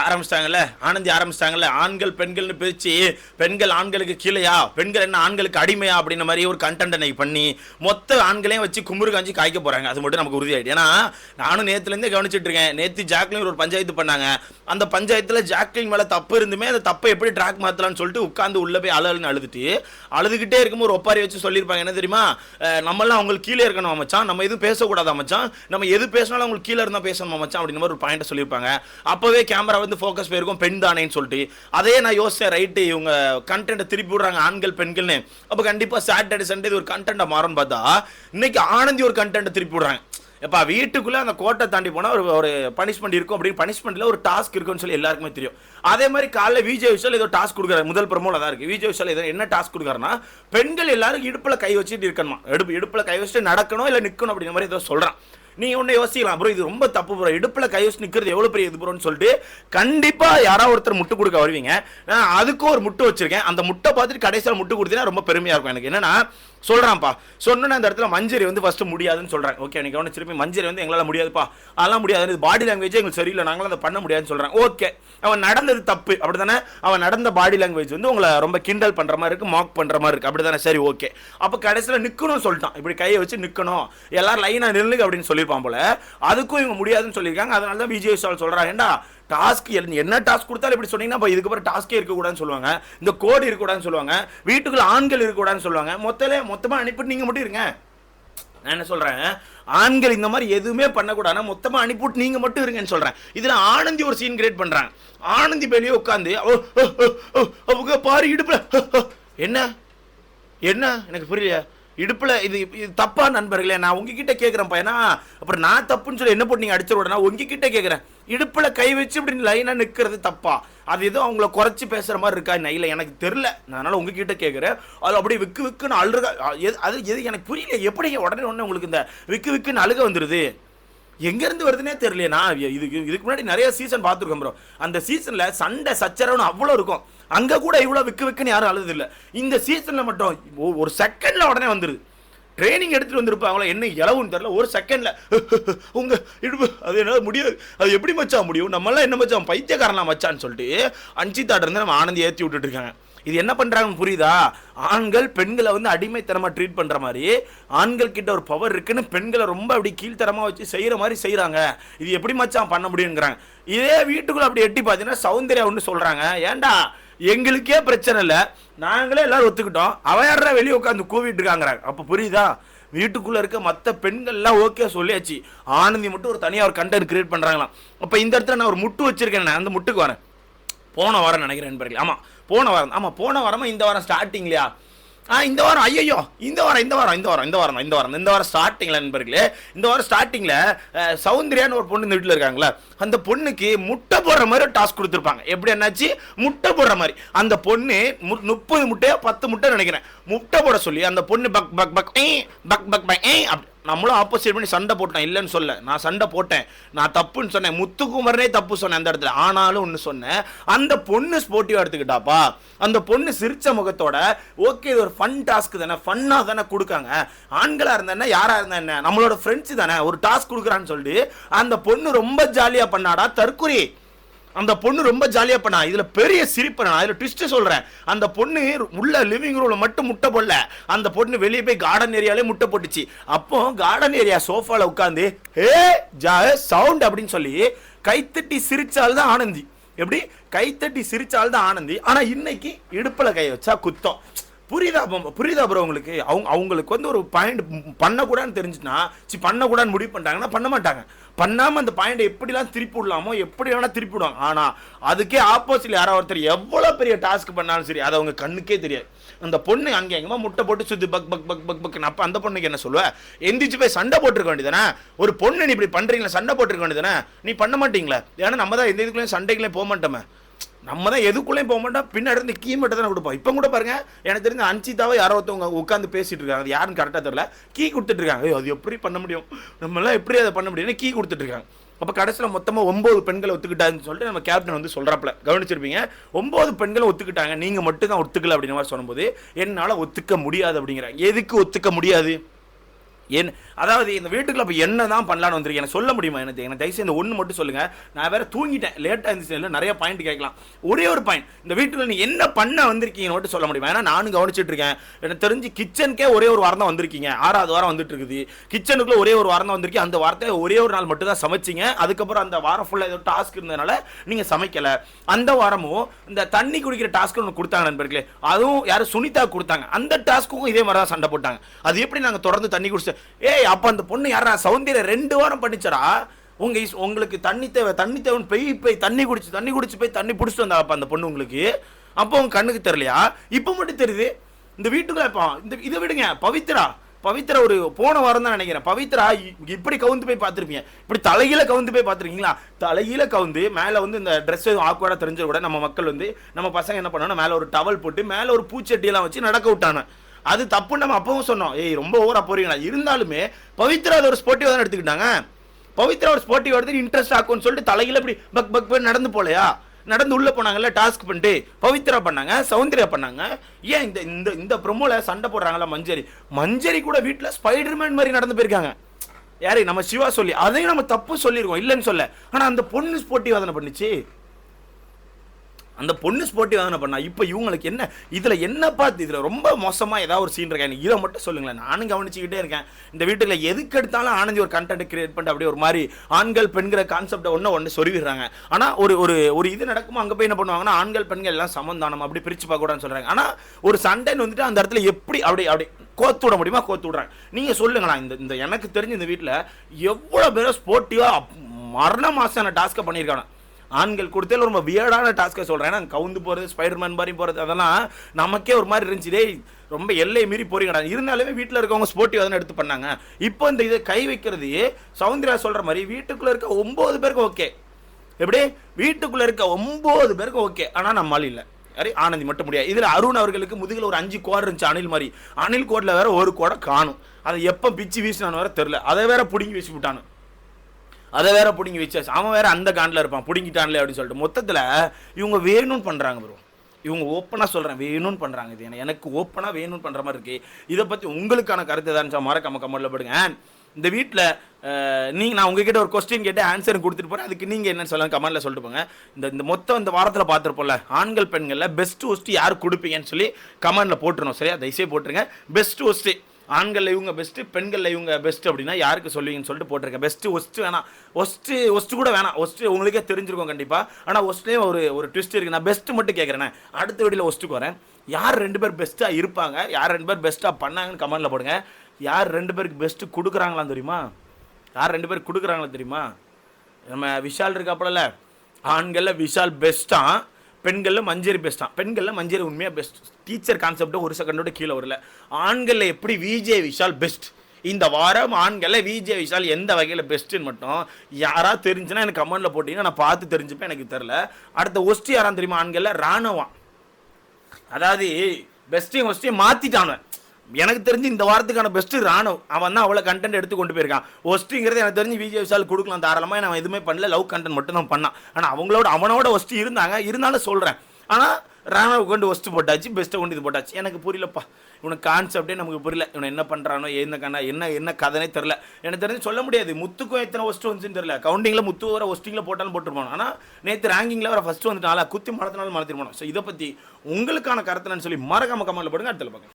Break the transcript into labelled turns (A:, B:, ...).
A: ஆரம்பிச்சிட்டாங்கல்ல? ஆனந்தி ஆரம்பிச்சிட்டாங்கல்ல? ஆண்கள் பெண்கள்னு பிரித்து பெண்கள் ஆண்களுக்கு கீழையா? பெண்கள் என்ன ஆண்களுக்கு அடிமையா? அப்படின்ற மாதிரி ஒரு கண்டென்ட் பண்ணி மொத்த ஆண்களையும் வச்சு குமுறு காஞ்சி காய்க்க போகிறாங்க அது மட்டும் நமக்கு உறுதியாயிடு ஏன்னா நானும் நேத்துலேருந்தே கவனிச்சிட்டு இருக்கேன். நேற்று ஜாக்லின் ஒரு பஞ்சாயத்து பண்ணாங்க. அந்த பஞ்சாயத்தில் ஜாக்லின் மேலே தப்பு இருந்துமே அந்த தப்பை எப்படி ட்ராக் மாற்றலாம்னு சொல்லிட்டு உட்காந்து உள்ளே போய் அழகுன்னு அழுதுட்டு அழுதுகிட்டே இருக்கும்போது ஒரு ஒப்பாரி வச்சு சொல்லியிருப்பாங்க. என்ன தெரியுமா? நம்மளாம் அவங்களுக்கு கீழே இருக்கணும் அமைச்சான் நம்ம எதுவும் பேசக்கூடாது அமைச்சான் நம்ம எது பேசினாலும் அவங்களுக்கு கீழே இருந்தால் பேசணுமா அமைச்சான் அப்படின்ற மாதிரி ஒரு பாயிண்ட்டை சொல்லியிருப்பாங்க. அப்போவே கேமரா வந்து ஃபோக்கஸ் போயிருக்கும் பெண் தானேன்னு சொல்லிட்டு. அதே நான் யோசிச்சேன் ரைட்டு இவங்க கண்டென்ட்டை திருப்பி விடுறாங்க ஆண்கள் பெண்கள்னு. அப்போ கண்டிப்பாக சாட்டர்டே சண்டே இது ஒரு கண்டென்ட்டை மாறும்னு பார்த்தா இன்னைக்கு ஆனந்தி ஒரு கண்டென்ட்டை திருப்பி விடுறாங்க. எப்பா வீட்டுக்குள்ளே அந்த கோட்டை தாண்டி போனால் ஒரு ஒரு பனிஷ்மெண்ட் இருக்கும் அப்படின்னு பனிஷ்மெண்ட்டில் ஒரு டாஸ்க் இருக்குன்னு சொல்லி எல்லாருக்குமே தெரியும். அதே மாதிரி காலைல விஜய் விஷால் ஏதோ டாஸ்க் கொடுக்குறாரு முதல் பிரமோல தான் இருக்குது விஜய் விஷால் ஏதோ என்ன டாஸ்க் கொடுக்குறாருன்னா பெண்கள் எல்லாரும் இடுப்பில் கை வச்சுட்டு இருக்கணுமா? எடுப்பு இடுப்பில் கை வச்சுட்டு நடக்கணும் இல்லை நிற்கணும் அப்படிங்கிற மாதிரி ஏதோ சொல்கிறான் நீ ஒன்று யோசிக்கலாம் ப்ரோ இது ரொம்ப தப்பு ப்ரோ இடுப்பில் கை வச்சு நிற்கிறது எவ்வளோ பெரிய இது ப்ரோன்னு சொல்லிட்டு கண்டிப்பாக யாராவது ஒருத்தர் முட்டு கொடுக்க வருவீங்க. நான் அதுக்கும் ஒரு முட்டு வச்சிருக்கேன். அந்த முட்டை பார்த்துட்டு கடைசியில் முட்டு கொடுத்தீங்கன்னா ரொம்ப பெருமையாக இருக்கும் எனக்கு. என்னன்னா சொல்கிறான்ப்பா சொன்னோன்னே அந்த இடத்துல மஞ்சரி வந்து ஃபஸ்ட்டு முடியாதுன்னு சொல்கிறேன் ஓகே எனக்கு கவனம் திருப்பி மஞ்சரி வந்து எங்களால் முடியாதுப்பா. அதெல்லாம் முடியாது பாடி லாங்குவேஜ் எங்களுக்கு சரியில்லை. நாங்களும் அதை பண்ண முடியாதுன்னு சொல்கிறேன் ஓகே அவன் நடந்தது தப்பு. அப்படி தானே அவன் நடந்த பாடி லாங்குவேஜ் வந்து உங்களை ரொம்ப கிண்டல் பண்ணுற மாதிரி இருக்கு மாக் பண்ணுற மாதிரி இருக்கு. அப்படி தானே சரி ஓகே அப்போ கடைசியில் நிற்கணும்னு சொல்லிட்டான். இப்படி கையை வச்சு நிற்கணும் எல்லாரும் லைனாக நில்லுங்க அப்படின்னு சொல்லி சொல்லியிருப்பான் போல. அதுக்கும் இவங்க முடியாதுன்னு சொல்லியிருக்காங்க. அதனால தான் விஜய் விஷால் சொல்கிறாங்க ஏண்டா டாஸ்க் என்ன டாஸ்க் கொடுத்தாலும் இப்படி சொன்னீங்கன்னா இப்போ இதுக்கப்புறம் டாஸ்கே இருக்கக்கூடாதுன்னு சொல்லுவாங்க. இந்த கோடு இருக்கக்கூடாதுன்னு சொல்லுவாங்க. வீட்டுக்குள்ள ஆண்கள் இருக்கக்கூடாதுன்னு சொல்லுவாங்க. மொத்தலே மொத்தமாக அனுப்பிட்டு நீங்கள் மட்டும் இருங்க. நான் என்ன சொல்றேன்? ஆண்கள் இந்த மாதிரி எதுவுமே பண்ணக்கூடாதுன்னா மொத்தமா அனுப்பிவிட்டு நீங்க மட்டும் இருங்கன்னு சொல்றேன். இதுல ஆனந்தி ஒரு சீன் கிரியேட் பண்றாங்க. ஆனந்தி வெளியே உட்காந்து அவங்க பாரு இடுப்புல என்ன? என்ன? எனக்கு புரியல இடுப்பில் இது இது தப்பா நண்பர்களே நான் உங்ககிட்ட கேட்குறேன் பையனா அப்புறம் நான் தப்புன்னு சொல்லி என்ன போட்டு நீங்க அடிச்சிட நான் உங்ககிட்ட கேட்குறேன் இடுப்பில் கை வச்சு இப்படி லைனாக நிற்கிறது தப்பா? அது எதுவும் அவங்கள குறைச்சி பேசுகிற மாதிரி இருக்கா? நான் இல்லை எனக்கு தெரில நான் அதனால உங்ககிட்ட கேட்குறேன் அது அப்படியே விக்கு விக்குன்னு அழுக எது அது எது எனக்கு புரியல எப்படி உடனே உடனே உங்களுக்கு இந்த விக்கு விக்குன்னு அழுக வந்துடுது எங்கேருந்து வருதுன்னே தெரியல நான் இதுக்கு இதுக்கு முன்னாடி நிறைய சீசன் பார்த்துருக்கோம் ப்ரோ அந்த சீசனில் சண்டை சச்சரவுன்னு அவ்வளோ இருக்கும். அங்கே கூட இவ்வளோ விக்கு விக்குன்னு யாரும் அழுது இல்லை இந்த சீசனில் மட்டும் ஒரு செகண்டில் உடனே வந்துடுது ட்ரைனிங் எடுத்துட்டு வந்திருப்பாங்களா என்ன இளவுன்னு தெரில ஒரு செகண்ட்ல உங்க இடுப்பு அது என்ன முடியாது. அது எப்படி மச்சான் முடியும்? நம்மளாம் என்ன மச்சான் பைத்தியக்காரலாம் மச்சான்னு சொல்லிட்டு அஞ்சித்தாட்ட நம்ம ஆனந்தி ஏற்றி விட்டுட்டு இருக்காங்க. இது என்ன பண்ணுறாங்கன்னு புரியுதா? ஆண்கள் பெண்களை வந்து அடிமைத்தனமாக ட்ரீட் பண்ணுற மாதிரி ஆண்கள் கிட்ட ஒரு பவர் இருக்குன்னு பெண்களை ரொம்ப அப்படி கீழ்த்தரமாக வச்சு செய்கிற மாதிரி செய்கிறாங்க இது எப்படி மச்சான் பண்ண முடியுங்கிறாங்க. இதே வீட்டுக்குள்ளே அப்படி எட்டி பார்த்தீங்கன்னா சௌந்தர்யா ஒன்று சொல்கிறாங்க ஏன்டா எங்களுக்கே பிரச்சனை இல்லை. நாங்களே எல்லாரும் ஒத்துக்கிட்டோம். அவையாடுறா வெளியே உட்காந்து கூவிட்டு இருக்காங்கிறாங்க. அப்போ புரியுதா? வீட்டுக்குள்ளே இருக்க மற்ற பெண்கள்லாம் ஓகே சொல்லியாச்சு. ஆனந்தி மட்டும் ஒரு தனியாக ஒரு கண்டென்ட் கிரியேட் பண்ணுறாங்களாம் அப்போ இந்த இடத்துல நான் ஒரு முட்டு வச்சிருக்கேன் நான். அந்த முட்டுக்கு வரேன். போன வாரம் நினைக்கிறேன் நண்பர்களே. ஆமாம் போன வாரம் ஆமாம் போன வாரமாக இந்த வாரம் ஸ்டார்டிங்லையா ஆ இந்த வாரம் ஐயோ இந்த வாரம் இந்த வாரம் இந்த வாரம் இந்த வாரம் இந்த வாரம் இந்த வாரம் ஸ்டார்டிங்கில் நண்பர்களே. இந்த வாரம் ஸ்டார்டிங்கில் சௌந்தர்யான்னு ஒரு பொண்ணு இந்த வீட்டில் இருக்காங்களா அந்த பொண்ணுக்கு முட்டை போடுற மாதிரி ஒரு டாஸ்க் கொடுத்துருப்பாங்க. எப்படி என்னாச்சு? முட்டை போடுற மாதிரி. அந்த பொண்ணு மு- முப்பது முட்டையோ பத்து முட்டை நினைக்கிறேன். முட்டை போட சொல்லி அந்த பொண்ணு பக் பக் பக் பக் பக் பக் அப்படி நம்மளும் ஆப்போசிட் பண்ணி சண்டை போட்டோம் இல்லைன்னு சொல்ல நான் சண்டை போட்டேன். நான் தப்புன்னு சொன்னேன். முத்துக்குமரனே தப்பு சொன்னேன் அந்த இடத்துல. ஆனாலும் ஒன்று சொன்னேன். அந்த பொண்ணு ஸ்போர்ட்டிவாக எடுத்துக்கிட்டாப்பா. அந்த பொண்ணு சிரிச்ச முகத்தோட ஓகே இது ஒரு ஃபன் டாஸ்க் தானே. ஃபன்னாக தானே கொடுக்காங்க. ஆண்களாக இருந்தா யாராக இருந்தா என்ன? நம்மளோட ஃப்ரெண்ட்ஸ் தானே. ஒரு டாஸ்க் கொடுக்குறான்னு சொல்லிட்டு அந்த பொண்ணு ரொம்ப ஜாலியாக பண்ணாடா தற்குறி அந்த பொண்ணு ரொம்ப ஜாலியா பண்ணா. இதுல பெரிய சிரிப்பு நான் இதுல ட்விஸ்ட் சொல்றேன். அந்த பொண்ணு உள்ள லிவிங் ரூம்ல மட்டும் முட்டை போடல. அந்த பொண்ணு வெளியே போய் கார்டன் ஏரியாலே முட்டை போட்டுச்சு. அப்போ கார்டன் ஏரியா சோஃபால உட்காந்து ஏ ஜா சவுண்ட் அப்படின்னு சொல்லி கைத்தட்டி சிரிச்சால் தான் ஆனந்தி. எப்படி? கைத்தட்டி சிரிச்சால் தான் ஆனந்தி. ஆனா இன்னைக்கு இடுப்புல கை வச்சா குத்தம். புரியுதா புரியுதா ப்ரோ உங்களுக்கு? அவங்க அவங்களுக்கு வந்து ஒரு பாயிண்ட் பண்ணக்கூடாதுன்னு தெரிஞ்சுன்னா சி பண்ணக்கூடாதுன்னு முடிவு பண்ணிட்டாங்கன்னா பண்ண மாட்டாங்க. பண்ணாமல் அந்த பாயிண்டை எப்படிலாம் திருப்பி விடலாமோ எப்படி வேணால் திருப்பி விடுவாங்க. ஆனால் அதுக்கே ஆப்போசிட்ல யாரோ ஒருத்தர் எவ்வளோ பெரிய டாஸ்க் பண்ணாலும் சரி அது அவங்க கண்ணுக்கே தெரியாது. அந்த பொண்ணு அங்கே எங்கேயுமா முட்டை போட்டு சுத்தி பக் பக் பக் பக் பக் அப்போ அந்த பொண்ணுக்கு என்ன சொல்லுவேன் எந்திரிச்சு போய் சண்டை போட்டிருக்க வேண்டியதானே ஒரு பொண்ணு நீ இப்படி பண்ணுறீங்களா சண்டை போட்டிருக்க வேண்டியதானே நீ பண்ண மாட்டீங்களா? ஏன்னா நம்ம தான் எந்த இதுக்குள்ளேயும் சண்டைக்குள்ளேயும் போக மாட்டோமே. நம்ம தான் எதுக்குள்ளேயும் போக மாட்டோம். பின்னாடி இருந்து கீ மட்டும் தான் கொடுப்போம். இப்போ கூட பாருங்க எனக்கு தெரிஞ்ச அன்சிதாவை யாரோ ஒருத்தவங்க உட்காந்து பேசிட்டு இருக்காங்க. அது யாருன்னு கரெக்டாக தெரியல. கீ கொடுத்துட்டு இருக்காங்க. அது எப்படி பண்ண முடியும்? நம்மளாம் எப்படி அதை பண்ண முடியும்னு கீ கொடுத்துட்டு இருக்காங்க. அப்போ கடைசியில் மொத்தமாக ஒம்பது பெண்களை ஒத்துக்கிட்டாங்கன்னு சொல்லிட்டு நம்ம கேப்டன் வந்து சொல்கிறாப்புல கவனிச்சிருப்பீங்க? ஒம்பது பெண்களை ஒத்துக்கிட்டாங்க. நீங்கள் மட்டும் தான் ஒத்துக்கல அப்படிங்கிற மாதிரி சொல்லும்போது என்னால் ஒத்துக்க முடியாது அப்படிங்கிறாங்க. எதுக்கு ஒத்துக்க முடியாது? என் அதாவது இந்த வீட்டுக்குள்ள இப்போ என்ன தான் பண்ணலான்னு வந்திருக்கேன் எனக்கு சொல்ல முடியுமா எனக்கு? எனக்கு தயவுசெய்து இந்த ஒன்று மட்டும் சொல்லுங்க. நான் வேற தூங்கிட்டேன். லேட்டாக இருந்துச்சு. இல்லை நிறைய பாயிண்ட் கேட்கலாம். ஒரே ஒரு பாயிண்ட் இந்த வீட்டில் நீ என்ன பண்ண வந்திருக்கீங்கன்னு மட்டும் சொல்ல முடியுமா? ஏன்னா நானும் கவனிச்சிட்டு இருக்கேன் எனக்கு தெரிஞ்சு கிச்சனுக்கே ஒரே ஒரு வாரம் தான் வந்திருக்கீங்க. ஆறாவது வாரம் வந்துட்டு இருக்குது கிச்சனுக்குள்ள ஒரே ஒரு வாரம் தான் வந்திருக்கீங்க. அந்த வாரத்தை ஒரே ஒரு நாள் மட்டும் தான் சமைச்சிங்க. அதுக்கப்புறம் அந்த வாரம் ஃபுல்லாக ஏதோ டாஸ்க் இருந்ததுனால நீங்கள் சமைக்கலை. அந்த வாரமும் இந்த தண்ணி குடிக்கிற டாஸ்க் ஒன்று கொடுத்தாங்க நண்பர்களே. அதுவும் யாரும் சுனிதா கொடுத்தாங்க. அந்த டாஸ்க்கும் இதே மாதிரி தான் சண்டை போட்டாங்க. அது எப்படி நாங்கள் தொடர்ந்து தண்ணி குடிச்சு ஏய் அப்போ அந்த பொண்ணு யாரா சௌந்தர்யா ரெண்டு வாரம் பண்ணிச்சடா? உங்க உங்களுக்கு தண்ணி தேவை தண்ணி தேவைன்னு போய் போய் தண்ணி குடிச்சு தண்ணி குடிச்சு போய் தண்ணி பிடிச்சிட்டு வந்தா அப்ப அந்த பொண்ணு உங்களுக்கு. அப்போ உங்க கண்ணுக்கு தெரியலையா? இப்போ மட்டும் தெரியுது. இந்த வீட்டுக்குள்ள இப்போ இந்த இதை விடுங்க. பவித்ரா பவித்ரா ஒரு போன வாரம் தான் நினைக்கிறேன். பவித்ரா இப்படி கவுந்து போய் பார்த்துருப்பீங்க. இப்படி தலையில கவுந்து போய் பார்த்துருக்கீங்களா? தலையில கவுந்து மேலே வந்து இந்த ட்ரெஸ் எதுவும் ஆக்வர்டாக தெரிஞ்ச கூட நம்ம மக்கள் வந்து நம்ம பசங்க என்ன பண்ணணும் மேலே ஒரு டவல் போட்டு மேலே ஒரு பூச்சட்டியெல்லாம் வச்சு நடக்க விட்டாங்க. அது தப்பு நம்ம அப்பவும் சொன்னோம். ஏய் ரொம்ப ஓவரா போறீங்களா? இருந்தாலுமே பவித்ரா அது ஒரு ஸ்போர்ட்டிவ் தான் எடுத்துக்கிட்டாங்க? பவித்ரா ஒரு ஸ்போர்ட்டிவ் எடுத்து இன்ட்ரெஸ்ட் ஆக்கும்னு சொல்லிட்டு தலையில இப்படி பக் பக் நடந்து போலையா? நடந்து உள்ள போனாங்கல்ல டாஸ்க் பண்ணிட்டு பவித்ரா பண்ணாங்க சௌந்தர்யா பண்ணாங்க. ஏன் இந்த இந்த இந்த ப்ரொமோல சண்டை போடுறாங்களா மஞ்சரி? மஞ்சரி கூட வீட்டில் ஸ்பைடர்மேன் மாதிரி நடந்து போயிருக்காங்க. யாரு? நம்ம சிவா சொல்லி அதையும் நம்ம தப்பு சொல்லியிருக்கோம் இல்லைன்னு சொல்ல. ஆனால் அந்த பொண்ணு ஸ்போர்ட்டிவ் அதனை பண்ணுச்சு? அந்த பொண்ணு ஸ்போர்ட்டிவ் வாங்கின பண்ணா? இப்போ இவங்களுக்கு என்ன? இதில் என்ன பார்த்து இதில் ரொம்ப மோசமாக ஏதாவது ஒரு சீன் இருக்கா? எனக்கு இதை மட்டும் சொல்லுங்களேன். நானும் கவனிச்சுக்கிட்டே இருக்கேன். இந்த வீட்டில் எதுக்கு எடுத்தாலும் ஆனந்தி ஒரு கண்டென்ட் கிரியேட் பண்ணிட்டு அப்படியே ஒரு மாதிரி ஆண்கள் பெண்கிற கான்செப்டை ஒன்று ஒன்று சொல்லிடுறாங்க ஆனால் ஒரு ஒரு ஒரு இது நடக்குமோ அங்கே போய் என்ன பண்ணுவாங்கன்னா ஆண்கள் பெண்கள் எல்லாம் சமந்தானம் அப்படி பிரித்து பார்க்கக்கூடாதுன்னு சொல்கிறாங்க ஆனால் ஒரு சண்டைன்னு வந்துட்டு அந்த இடத்துல எப்படி அப்படி அப்படி கோத்து விட முடியுமா? கோத்து விடுறாங்க. நீங்கள் சொல்லுங்களா இந்த இந்த எனக்கு தெரிஞ்ச இந்த வீட்டில் எவ்வளோ பேரும் ஸ்போர்ட்டிவாக மரண மாசான டாஸ்க்கை பண்ணியிருக்காங்க. ஆண்கள் கொடுத்ததில் ரொம்ப வியர்டான டாஸ்க்கை சொல்கிறேன் ஏன்னா கவுந்து போகிறது ஸ்பைடர்மேன் மாதிரி போகிறது அதெல்லாம் நமக்கே ஒரு மாதிரி இருந்துச்சு. டேய் ரொம்ப எல்லை மீறி போறீங்கடா. இருந்தாலுமே வீட்டில் இருக்கவங்க ஸ்போர்ட்டிவ் தானே எடுத்து பண்ணாங்க. இப்போ இந்த இதை கை வைக்கிறது சௌந்தர்யா சொல்கிற மாதிரி வீட்டுக்குள்ளே இருக்க ஒம்பது பேருக்கு ஓகே எப்படி? வீட்டுக்குள்ளே இருக்க ஒம்பது பேருக்கு ஓகே ஆனால் நம்மளால இல்லை. யாரு? ஆனந்தி மட்டும் முடியாது. இதில் அருண் அவர்களுக்கு முதுகில் ஒரு அஞ்சு கோடு இருந்துச்சு அணில் மாதிரி. அணில் கோடில் வேற ஒரு கோடை காணும். அதை எப்போ பிச்சு வீசினான்னு வேற தெரில அதை வேற பிடுங்கி வீசி விட்டானு அதை வேற பிடுங்கி வச்சாச்சு. அவன் வேற அந்த காண்டில் இருப்பான். பிடிங்கிட்டான்லே அப்படின்னு சொல்லிட்டு. மொத்தத்தில் இவங்க வேணும்னு பண்ணுறாங்க ப்ரோ இவங்க ஓப்பனாக சொல்கிறேன் வேணும்னு பண்ணுறாங்க இது எனக்கு- எனக்கு ஓப்பனாக வேணும்னு பண்ணுற மாதிரி இருக்குது இதை பற்றி உங்களுக்கான கருத்து தான் மறக்காம கமெண்ட்ல போடுங்க. இந்த வீட்டில் நீங்கள் நான் உங்ககிட்ட ஒரு கொஸ்டின் கேட்டு ஆன்சர் கொடுத்துட்டு போகிறேன் அதுக்கு நீங்கள் என்னென்னு சொல்லுங்கள் கமெண்ட்ல சொல்லிட்டு போங்க. இந்த இந்த மொத்தம் இந்த வாரத்தில் பார்த்துருப்போம்ல ஆண்கள் பெண்களில் பெஸ்ட் ஒஸ்ட்டு யார் கொடுப்பீங்கன்னு சொல்லி கமெண்டில் போட்டுருணும் சரியா? தயவுசெய்து போட்டுருங்க. பெஸ்ட் ஒஸ்ட்டு ஆண்களில் இவங்க பெஸ்ட்டு பெண்களில் இவங்க பெஸ்ட் அப்படின்னா யாருக்கு சொல்லுவீங்கன்னு சொல்லிட்டு போட்டிருக்கேன். பெஸ்ட்டு ஒஸ்ட்டு வேணாம் ஒஸ்ட்டு ஒஸ்ட்டு கூட வேணாம். ஒஸ்ட்டு உங்களுக்கே தெரிஞ்சிருக்கும் கண்டிப்பாக ஆனால் ஒஸ்ட்லேயும் ஒரு ஒரு ட்விஸ்ட் இருக்குது நான் பெஸ்ட்டு மட்டும் கேட்குறேன் அடுத்த வீடியோவில் ஒஸ்ட்டுக்கு வரேன். யார் ரெண்டு பேர் பெஸ்ட்டாக இருப்பாங்க? யார் ரெண்டு பேர் பெஸ்ட்டாக பண்ணாங்கன்னு கமெண்ட்டில் போடுங்க. யார் ரெண்டு பேருக்கு பெஸ்ட்டு கொடுக்குறாங்களான்னு தெரியுமா? யார் ரெண்டு பேர் கொடுக்குறாங்களா தெரியுமா? நம்ம விஷால் இருக்காப்படல ஆண்களில் விஷால் பெஸ்ட்டாக பெண்களில் மஞ்சரி பெஸ்ட்டாக பெண்களில் மஞ்சரி உண்மையாக பெஸ்ட் டீச்சர் கான்செப்டும் ஒரு செகண்டோட கீழே வரல. ஆண்களில் எப்படி விஜே விஷால் பெஸ்ட் இந்த வாரம் ஆண்களில் விஜே விஷால் எந்த வகையில் பெஸ்ட்டுன்னு மட்டும் யாராவது தெரிஞ்சுன்னா எனக்கு கமெண்ட்டில் போட்டிங்கன்னா நான் பார்த்து தெரிஞ்சுப்பேன் எனக்கு தெரில அடுத்த ஒஸ்டி யாரான்னு தெரியுமா? ஆண்களில் ராணுவம். அதாவது பெஸ்ட்டையும் ஒஸ்டியும் மாற்றிட்டானு எனக்கு தெரிஞ்சு இந்த வாரத்துக்கான பெஸ்ட் ராணுவ அவன் தான் அவ்வளோ கண்டென்ட் எடுத்து கொண்டு போயிருக்கான். ஒஸ்ட்டுங்கிறது எனக்கு தெரிஞ்சு விஜய் விஷால் கொடுக்கலாம் தாராளமாக நான் எதுவுமே பண்ணல. லவ் கண்டென்ட் மட்டும் தான் பண்ணான். ஆனால் அவங்களோட அவனோட ஒஸ்ட்டு இருந்தாங்க. இருந்தாலும் சொல்கிறேன் ஆனால் ராணுவ கொண்டு ஒஸ்ட்டு போட்டாச்சு. பெஸ்ட்டை கொண்டு இது போட்டாச்சு. எனக்கு புரியலப்பா. இவனுக்கு கான்செப்டே நமக்கு புரியல. இவன் என்ன பண்ணுறானோ என்ன கண்ணா என்ன என்ன கதனே தெரில எனக்கு தெரிஞ்சு சொல்ல முடியாது. முத்துக்கும் எத்தனை ஒஸ்ட்டு வந்துச்சுன்னு தெரியல. கவுண்டிங்கில் முத்து வர ஒஸ்டிங்கில் போட்டாலும் போட்டுருப்பான். ஆனால் நேற்று ரேங்கிங்கில் வர ஃபஸ்ட்டு வந்துட்டால குத்தி மறத்தினாலும் மறத்திருப்பானோ ஸோ இதை பற்றி உங்களுக்கான கருத்துலன்னு சொல்லி மறக்காம கமெண்ட்டில் போடுங்க. அடுத்த பார்க்கலாம்.